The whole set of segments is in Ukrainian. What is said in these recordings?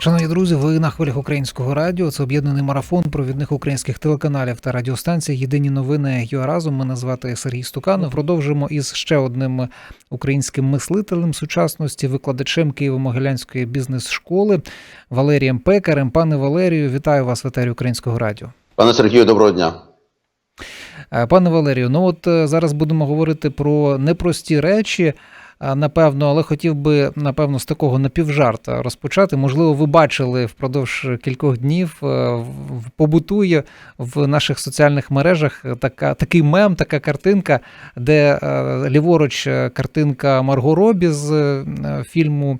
Шановні друзі, ви на хвилях українського радіо. Це об'єднаний марафон провідних українських телеканалів та радіостанцій. Єдині новини ЮА разом. Мене звати Сергій Стуканов. Продовжимо із ще одним українським мислителем сучасності, викладачем Києво-Могилянської бізнес-школи Валерієм Пекарем. Пане Валерію, вітаю вас в етері Українського радіо. Пане Сергію, доброго дня. Е, Пане Валерію, ну от е, зараз будемо говорити про непрості речі. Напевно, але хотів би напевно з такого напівжарта розпочати. Можливо, ви бачили впродовж кількох днів е, побутує в наших соціальних мережах така такий мем, така картинка, де е, ліворуч е, картинка Марго Робі з фільму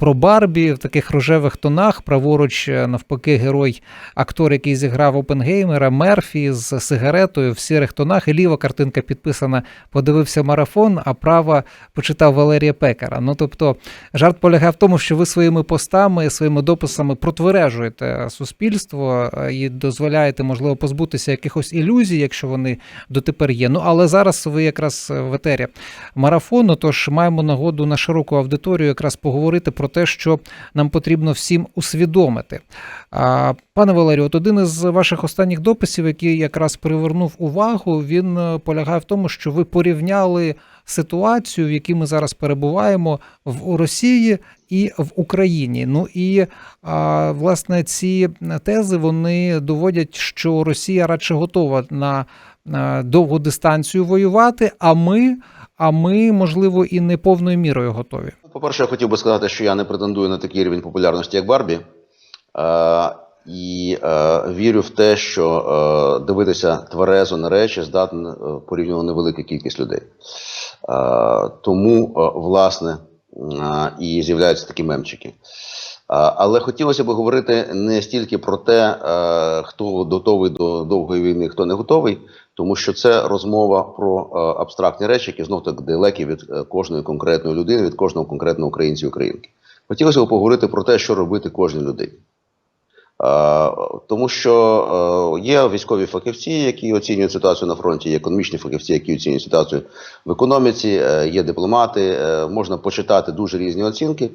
про Барбі в таких рожевих тонах. Праворуч, е, навпаки, герой, актор, який зіграв Опенгеймера, Мерфі з сигаретою в сірих тонах. І ліва картинка підписана Подивився марафон, а права почитав Валерія Пекара. Ну тобто, жарт полягає в тому, що ви своїми постами, своїми дописами протвережуєте суспільство е, і дозволяєте, можливо, позбутися якихось ілюзій, якщо вони дотепер є. Ну але зараз ви якраз в етері марафону, тож маємо нагоду на широку аудиторію якраз поговорити про те, що нам потрібно всім усвідомити. Пане Валерію, от один із ваших останніх дописів, який якраз привернув увагу, він е, полягає в тому, що ви порівняли ситуацію, в якій ми зараз перебуваємо в Росії і в Україні. Ну і власне ці тези вони доводять, що Росія радше готова на, на довгу дистанцію воювати, а ми, а ми, можливо, і не повною мірою готові. По-перше, я хотів би сказати, що я не претендую на такий рівень популярності, як Барбі. Е, і е, вірю в те, що е, дивитися тверезо на речі здатна е, порівняно невелика кількість людей. Е, тому, е, власне, е, і з'являються такі мемчики. Е, Але хотілося б говорити не стільки про те, е, хто готовий до довгої війни, хто не готовий, тому що це розмова про е, абстрактні речі, які знов так далекі від е, кожної конкретної людини, від кожного конкретного українця і українки. Хотілося б поговорити про те, що робити кожній людині. Е, Тому що е, є військові фахівці, які оцінюють ситуацію на фронті, є економічні фахівці, які оцінюють ситуацію в економіці, е, є дипломати, е, можна почитати дуже різні оцінки.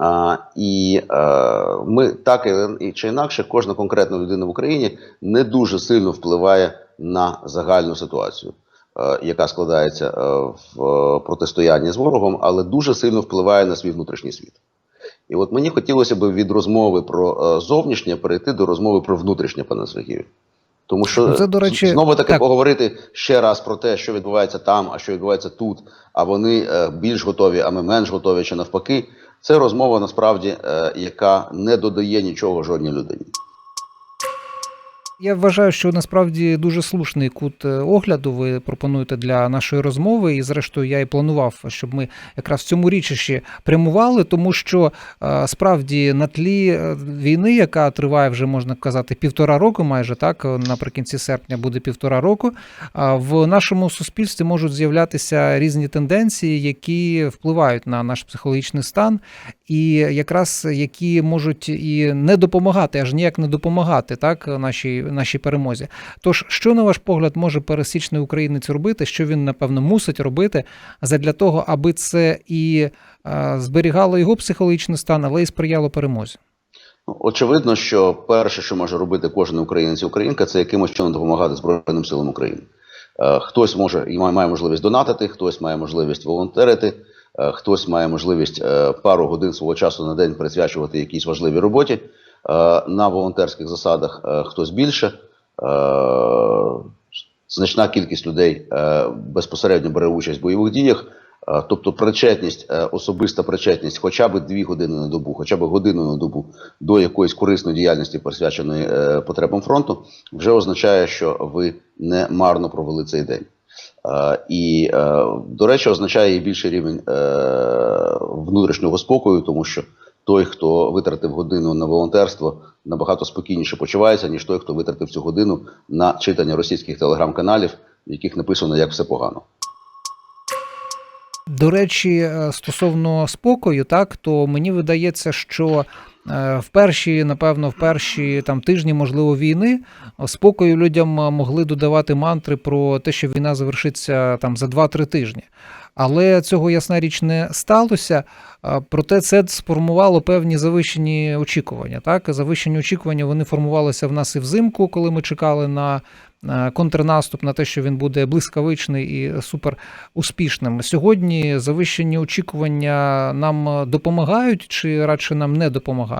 А, і е, ми так і- чи інакше, кожна конкретна людина в Україні не дуже сильно впливає на загальну ситуацію, е, яка складається е, в протистоянні з ворогом, але дуже сильно впливає на свій внутрішній світ. І от мені хотілося б від розмови про зовнішнє перейти до розмови про внутрішнє, пане Сергію. Тому що Ну, це, до речі, знову таки так. поговорити ще раз про те, що відбувається там, а що відбувається тут, а вони більш готові, а ми менш готові, чи навпаки. Це розмова насправді, е, яка не додає нічого жодній людині. Я вважаю, що насправді дуже слушний кут е, огляду ви пропонуєте для нашої розмови, і зрештою я і планував, щоб ми якраз в цьому річищі прямували, тому що е, справді на тлі е, війни, яка триває вже можна казати півтора року, майже так наприкінці серпня буде півтора року. В нашому суспільстві можуть з'являтися різні тенденції, які впливають на наш психологічний стан, і якраз які можуть і не допомагати, аж ніяк не допомагати так нашій, нашій перемозі. Тож, що на ваш погляд може пересічний українець робити, що він напевно мусить робити задля того, аби це і е, зберігало його психологічний стан, але й сприяло перемозі? Ну, Очевидно, що перше, що може робити кожен українець і українка, це якимось чином допомагати Збройним силам України. Е, Хтось може і має, можливість донатити, хтось має можливість волонтерити, е, хтось має можливість пару годин свого часу на день присвячувати якійсь важливій роботі на волонтерських засадах, е, хтось більше. Е, Значна кількість людей е, безпосередньо бере участь в бойових діях. Е, Тобто причетність, е, особиста причетність, хоча б дві години на добу, хоча б годину на добу до якоїсь корисної діяльності, присвяченої е, потребам фронту, вже означає, що ви не марно провели цей день. Е, І, е, до речі, означає і більший рівень е, внутрішнього спокою, тому що той, хто витратив годину на волонтерство, набагато спокійніше почувається, ніж той, хто витратив цю годину на читання російських телеграм-каналів, в яких написано, як все погано. До речі, е, стосовно спокою, так то мені видається, що в перші, напевно, в перші там тижні, можливо, війни спокою людям е, могли додавати мантри про те, що війна завершиться там за 2-3 тижні. Але цього ясна річ не сталося. Проте це сформувало певні завищені очікування. Так, завищені очікування вони формувалися в нас і взимку, коли ми чекали на е, контрнаступ, на те, що він буде блискавичний і супер успішним. Сьогодні завищені очікування нам допомагають чи радше нам не допомагають?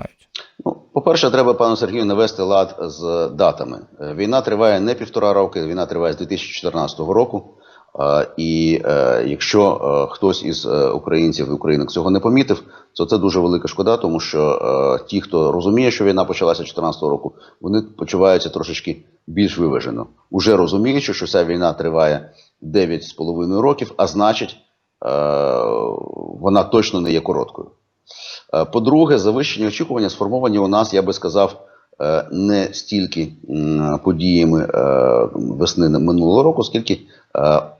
По-перше, треба пану Сергію навести лад з датами. Е, Війна триває не півтора роки, війна триває з 2014 року. Е, І е, якщо хтось із українців і українок цього не помітив, то це дуже велика шкода, тому що ті, хто розуміє, що війна почалася 2014 року, вони почуваються трошечки більш виважено, уже розуміючи, що ця війна триває 9,5 років, а значить, вона точно не є короткою. Е, По-друге, завищені очікування сформовані у нас, я би сказав, е, не стільки подіями е, весни минулого року, скільки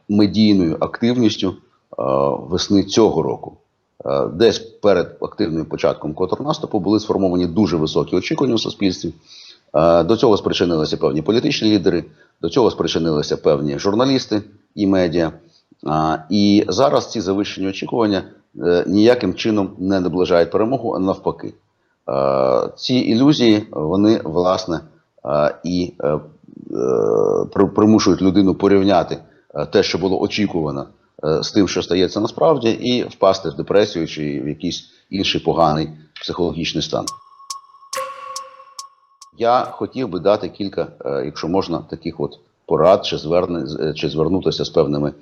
медійною активністю весни цього року. Десь перед активним початком контрнаступу були сформовані дуже високі очікування у суспільстві. До цього спричинилися певні політичні лідери, до цього спричинилися певні журналісти і медіа. І зараз ці завищені очікування е, ніяким чином не наближають перемогу, а навпаки. Е, Ці ілюзії вони власне е, і при- примушують людину порівняти те, що було очікувано, з тим, що стається насправді, і впасти в депресію чи в якийсь інший поганий психологічний стан. Я хотів би дати кілька, якщо можна, таких от порад чи, зверне, е, чи звернутися з певними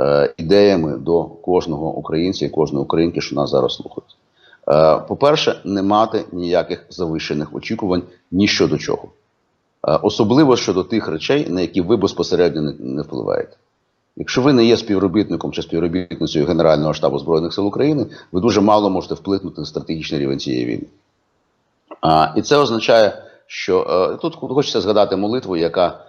е, ідеями до кожного українця і кожної українки, що нас зараз слухають. Е, по-перше, не мати ніяких завищених очікувань ні щодо чого. Е, особливо щодо тих речей, на які ви безпосередньо не, впливаєте. Якщо ви не є співробітником чи співробітницею Генерального штабу Збройних сил України, ви дуже мало можете вплинути на стратегічний рівень цієї війни. А, і це означає, що е, тут хочеться згадати молитву, яка,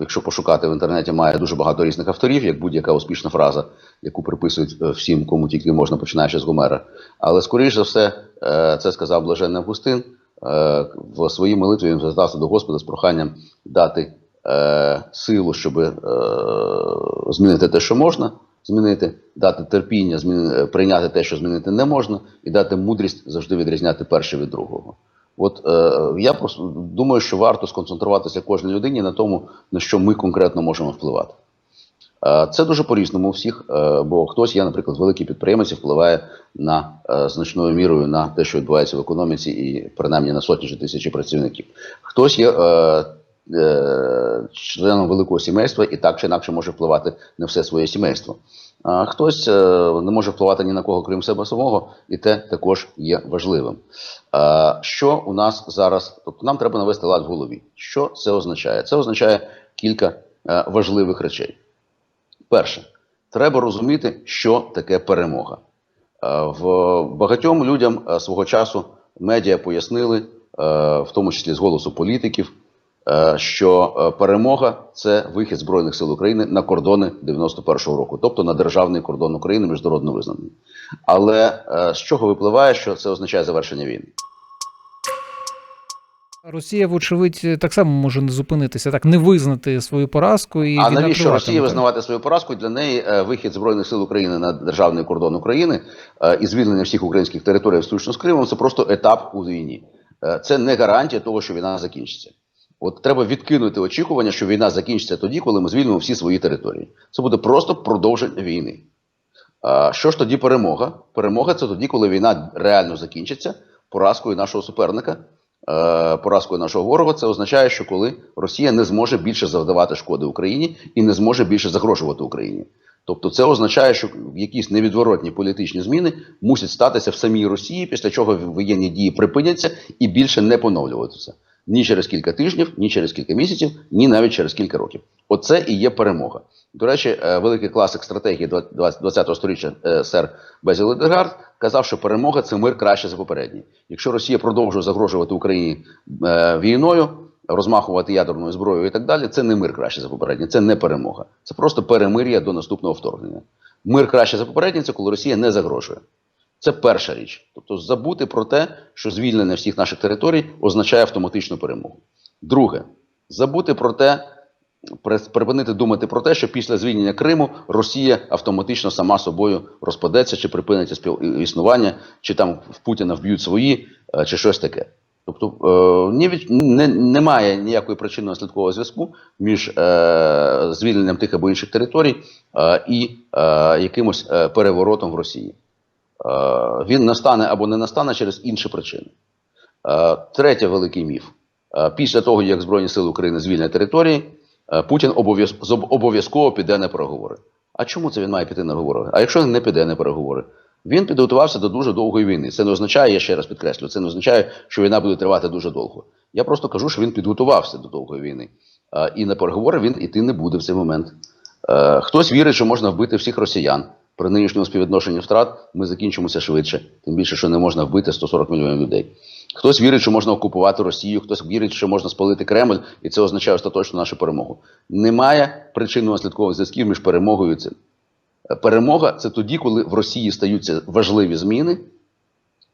якщо пошукати в інтернеті, має дуже багато різних авторів, як будь-яка успішна фраза, яку приписують е, всім, кому тільки можна, починаючи з Гомера. Але, скоріш за все, е, це сказав Блаженний Августин. Е, в своїй молитві він звертався до Господа з проханням дати е, силу, щоб е, змінити те, що можна змінити, дати терпіння, прийняти те, що змінити не можна, і дати мудрість завжди відрізняти перше від другого. От е, я просто думаю, що варто сконцентруватися кожній людині на тому, на що ми конкретно можемо впливати. Е, Це дуже по-різному у всіх, е, бо хтось, я, наприклад, великий підприємець впливає на е, значною мірою на те, що відбувається в економіці, і принаймні на сотні чи тисячі працівників. Хтось є е, е, членом великого сімейства і так чи інакше може впливати на все своє сімейство. А хтось е, не може впливати ні на кого, крім себе самого, і те також є важливим. Що у нас зараз? Тобто нам треба навести лад в голові. Що це означає? Це означає кілька е, важливих речей. Перше, треба розуміти, що таке перемога. Е, В багатьом людям свого часу медіа пояснили, в тому числі з голосу політиків, що е, перемога це вихід Збройних сил України на кордони 91-го року, тобто на державний кордон України міжнародно визнаний. Але е, з чого випливає, що це означає завершення війни? Росія, вочевидь, так само може не зупинитися, так не визнати свою поразку і А навіщо. Росії визнавати свою поразку? Для неї е, вихід збройних сил України на державний кордон України е, і звільнення всіх українських територій, включно з Кримом, це просто етап у війні. Е, це не гарантія того, що війна закінчиться. От треба відкинути очікування, що війна закінчиться тоді, коли ми звільнимо всі свої території. Це буде просто продовження війни. А що ж тоді перемога? Перемога це тоді, коли війна реально закінчиться поразкою нашого суперника, е, поразкою нашого ворога. Це означає, що коли Росія не зможе більше завдавати шкоди Україні і не зможе більше загрожувати Україні. Тобто це означає, що якісь невідворотні політичні зміни мусять статися в самій Росії, після чого воєнні дії припиняться і більше не поновлюватися. Ні через кілька тижнів, ні через кілька місяців, ні навіть через кілька років. Оце і є перемога. До речі, е, великий класик стратегії 20-го століття е, сер Безіл Ледегард казав, що перемога це мир краще за попередній. Якщо Росія продовжує загрожувати Україні е, війною, розмахувати ядерною зброєю і так далі, це не мир краще за попередній, це не перемога. Це просто перемир'я до наступного вторгнення. Мир краще за попередній, це коли Росія не загрожує. Це перша річ. Тобто забути про те, що звільнення всіх наших територій означає автоматичну перемогу. Друге, забути про те, припинити думати про те, що після звільнення Криму Росія автоматично сама собою розпадеться, чи припинить спів- існування, чи там в Путіна вб'ють свої, е, чи щось таке. Тобто е, ні від, не, немає ніякої причинно слідкового зв'язку між е, звільненням тих або інших територій е, і е, якимось е, переворотом в Росії. Е, він настане або не настане через інші причини. Е, Третє великий міф. Е, Після того, як Збройні Сили України звільнять території, Путін обов'язково піде на переговори. А чому це він має піти на переговори? А якщо він не піде на переговори? Він підготувався до дуже довгої війни. Це не означає, я ще раз підкреслю, це не означає, що війна буде тривати дуже довго. Я просто кажу, що він підготувався до довгої війни. І на переговори він іти не буде в цей момент. Хтось вірить, що можна вбити всіх росіян. При нинішньому співвідношенні втрат ми закінчимося швидше, тим більше, що не можна вбити 140 мільйонів людей. Хтось вірить, що можна окупувати Росію, хтось вірить, що можна спалити Кремль, і це означає остаточно нашу перемогу. Немає причинно-наслідкових зв'язків між перемогою і цим. Е, Перемога це тоді, коли в Росії стаються важливі зміни,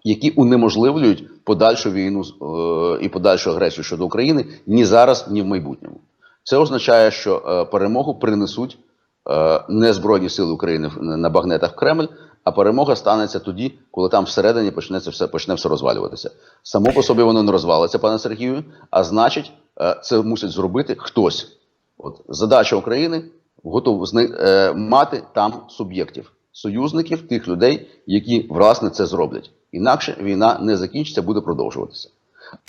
які унеможливлюють подальшу війну е, і подальшу агресію щодо України ні зараз, ні в майбутньому. Це означає, що е, перемогу принесуть не Збройні Сили України на багнетах Кремль, а перемога станеться тоді, коли там всередині почнеться все, почне все розвалюватися. Само по собі воно не розвалиться, пане Сергію, а значить, е, це мусить зробити хтось. От задача України готов е, мати там суб'єктів, союзників, тих людей, які власне це зроблять. Інакше війна не закінчиться, буде продовжуватися.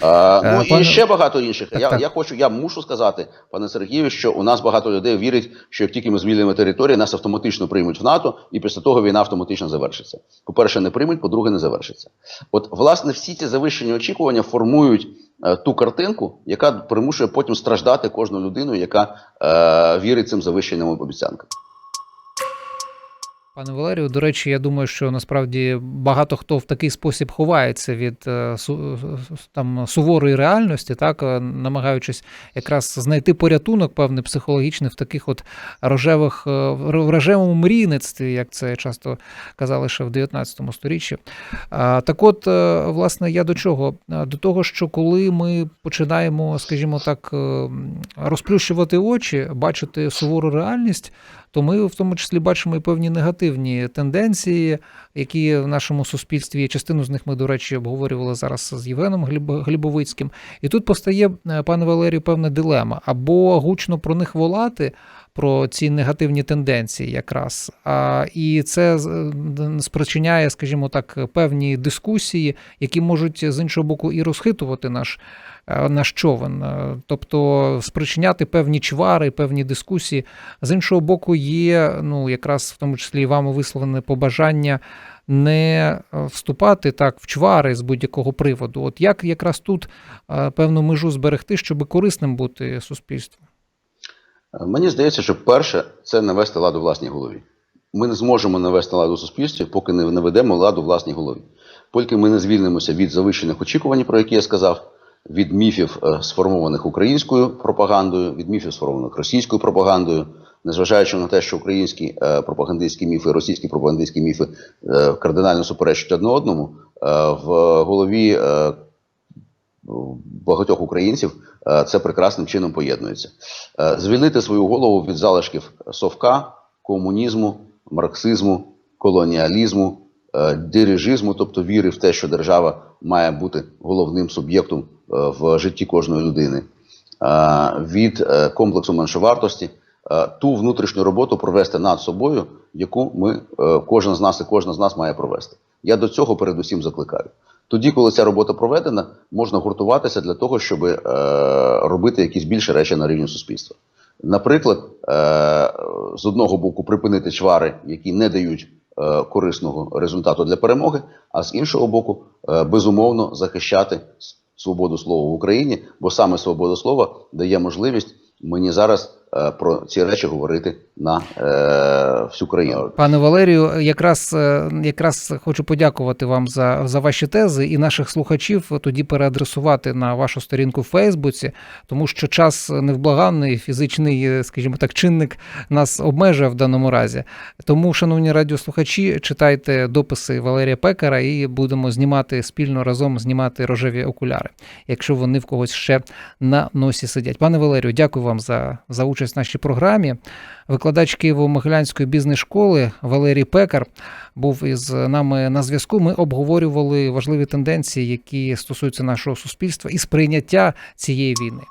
А, Е, ну і ще багато інших. Так, я, так. я хочу, я мушу сказати, пане Сергію, що у нас багато людей вірять, що як тільки ми звільнимо території, нас автоматично приймуть в НАТО, і після того війна автоматично завершиться. По-перше, не приймуть, по-друге, не завершиться. От, власне, всі ці завищені очікування формують е, ту картинку, яка примушує потім страждати кожну людину, яка е, вірить цим завищеним обіцянкам. Пане Валерію, до речі, я думаю, що насправді багато хто в такий спосіб ховається від е, там суворої реальності, так е, намагаючись якраз знайти порятунок певний психологічний в таких от рожевих е, в рожевому мрійництві, як це часто казали ще в 19 сторіччі. Так, от, власне, я до чого? До того, що коли ми починаємо, скажімо так, розплющувати очі, бачити сувору реальність то ми в тому числі бачимо і певні негативні тенденції, які в нашому суспільстві є. Частину з них ми, до речі, обговорювали зараз з Євгеном Гліб- Глібовицьким. І тут постає, е, пане Валерію, певна дилема: або гучно про них волати. Про ці негативні тенденції, якраз а, і це спричиняє, скажімо так, певні дискусії, які можуть з іншого боку і розхитувати наш е, наш човен, Е, тобто спричиняти певні чвари, певні дискусії. З іншого боку, є ну якраз в тому числі і вами висловлене побажання не е, вступати так в чвари з будь-якого приводу. От як якраз тут е, певну межу зберегти, щоб корисним бути суспільству? Е, Мені здається, що перше це навести лад у власній голові. Ми не зможемо навести лад у суспільстві, поки не наведемо лад у власній голові. Поки ми не звільнимося від завищених очікувань, про які я сказав, від міфів, е, сформованих українською пропагандою, від міфів, сформованих російською пропагандою, незважаючи на те, що українські е, пропагандистські міфи, російські пропагандистські міфи кардинально суперечать одне одному, в голові багатьох українців е, це прекрасним чином поєднується. Е, Звільнити свою голову від залишків совка, комунізму, марксизму, колоніалізму, е, дирижизму, тобто віри в те, що держава має бути головним суб'єктом в житті кожної людини, від комплексу меншовартості, ту внутрішню роботу провести над собою, яку ми кожен з нас і кожна з нас має провести. Я до цього передусім закликаю. Тоді, коли ця робота проведена, можна гуртуватися для того, щоб е, робити якісь більші речі на рівні суспільства. Наприклад, е, з одного боку припинити чвари, які не дають е, корисного результату для перемоги, а з іншого боку, е, безумовно захищати свободу слова в Україні, бо саме свобода слова дає можливість мені зараз про ці речі говорити на е, всю країну. Пане Валерію, якраз е, якраз хочу подякувати вам за, за ваші тези і наших слухачів тоді переадресувати на вашу сторінку в Фейсбуці, тому що час невблаганний, фізичний, е, скажімо так, чинник нас обмежує в даному разі. Тому, шановні радіослухачі, читайте дописи Валерія Пекара і будемо знімати спільно разом знімати рожеві окуляри, якщо вони в когось ще на носі сидять. Пане Валерію, дякую вам за, за участь в нашій програмі. Викладач Києво-Могилянської бізнес-школи Валерій Пекар був із нами на зв'язку. Ми обговорювали важливі тенденції, які стосуються нашого суспільства і сприйняття цієї війни.